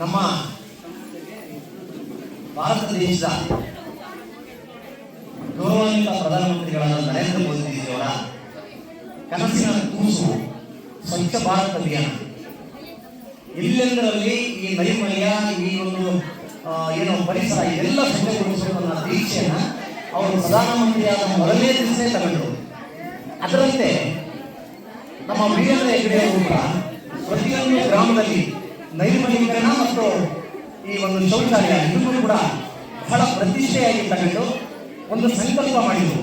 ನಮ್ಮ ಭಾರತ ದೇಶದ ಗೌರವಾನ್ವಿತ ಪ್ರಧಾನಮಂತ್ರಿಗಳಾದ ನರೇಂದ್ರ ಮೋದಿಜಿಯವರ ಕನಸಿನ ಕೂಸು ಸ್ವಚ್ಛ ಭಾರತ ಅಭಿಯಾನ. ಎಲ್ಲೆಂದರಲ್ಲಿ ಈ ನೈರ್ಮಲ್ಯ, ಈ ಒಂದು ಏನು ಪರಿಸರ ಎಲ್ಲ ಸ್ವಚ್ಛಗೊಳಿಸುವ ದೀಕ್ಷೆಯನ್ನ ಅವರು ಪ್ರಧಾನಮಂತ್ರಿಯಾದ ಮೊದಲನೇ ದಿವಸನೇ ತಗೊಂಡರು. ಅದರಂತೆ ನಮ್ಮ ವೀರೇಂದ್ರ ಹೆಗ್ಗಡೆ ಅವರು ಪ್ರತಿಯೊಂದು ಗ್ರಾಮದಲ್ಲಿ ನೈರ್ಮಲೀಕರಣ ಮತ್ತು ಈ ಒಂದು ಶೌಚಾಲಯ ಇದನ್ನು ಕೂಡ ಬಹಳ ಪ್ರತಿಷ್ಠೆಯಾಗಿ ತಗೊಂಡು ಒಂದು ಸಂಕಲ್ಪ ಮಾಡಿದರು.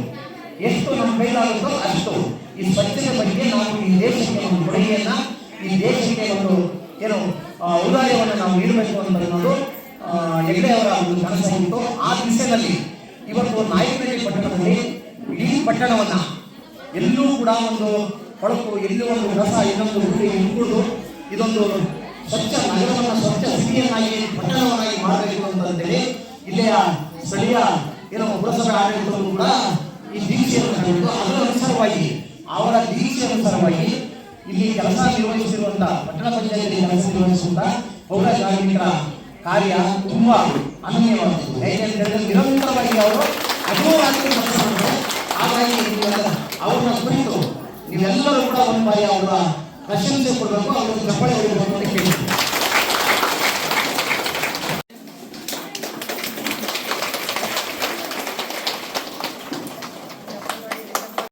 ಎಷ್ಟು ನಮ್ಮ ಕೈಲಾಗುತ್ತೋ ಅಷ್ಟು ಈ ಸ್ವಚ್ಛತೆ ಬಗ್ಗೆ ನಾವು ಈ ದೇಶಕ್ಕೆ ಒಂದು ಕೊಡುಗೆಯನ್ನ, ಈ ದೇಶಕ್ಕೆ ಒಂದು ಏನು ಉದಾಯವನ್ನು ನಾವು ನೀಡಬೇಕು ಅಂತ ಅನ್ನೋದು ಹೆಗ್ಡೆ ಅವರ ಒಂದು ಕನಸಾಗಿತ್ತು ಆ ದಿಸೆಯಲ್ಲಿ ಇವತ್ತು ನಾಯಕನಹಳ್ಳಿ ಪಟ್ಟಣದಲ್ಲಿ ಇಡೀ ಪಟ್ಟಣವನ್ನ ಎಲ್ಲೂ ಕೂಡ ಒಂದು ಹೊಳಪು ಎಲ್ಲೂ ಒಂದು ರಸ, ಇನ್ನೊಂದು ಹುಡುಗಿ ಇಟ್ಕೊಂಡು ಇದೊಂದು ಸ್ವಚ್ಛ ನಗರವನ್ನು ಸ್ವಚ್ಛ ಸಿಟಿಯನ್ನಾಗಿ, ಪಟ್ಟಣವನ್ನಾಗಿ ಮಾಡಬೇಕು ಅಂತಂದೇಳಿ ಇಲ್ಲಿಯ ಸ್ಥಳೀಯ ಏನು ಪುರಸಭೆ ಆಡಳಿತವನ್ನು ಕೂಡ ಈ ದೀಕ್ಷೆಯನ್ನು ಅದರ ಅನುಸಾರವಾಗಿ, ಅವರ ದೀಕ್ಷೆ ಅನುಸಾರವಾಗಿ ಇಲ್ಲಿ ಕೆಲಸ ನಿರ್ವಹಿಸಿರುವಂತಹ ಪಟ್ಟಣ ಪಂಚಾಯತಿ ಕೆಲಸ ನಿರ್ವಹಿಸುವಂತಹ ಪೌರ ಕಾರ್ಮಿಕರ ಕಾರ್ಯ ತುಂಬಾ ಅನನ್ಯವಾಗುತ್ತದೆ. ನಿರಂತರವಾಗಿ ಅವರು ಮಾಡ್ತಾರೆ ಹಾಗಾಗಿ ಅವ್ರನ್ನ ಕುರಿತು ನೀವೆಲ್ಲರೂ ಕೂಡ ಒಂದು ಬಾರಿ ಅವರ Cayéndose por los pueblos, los cuales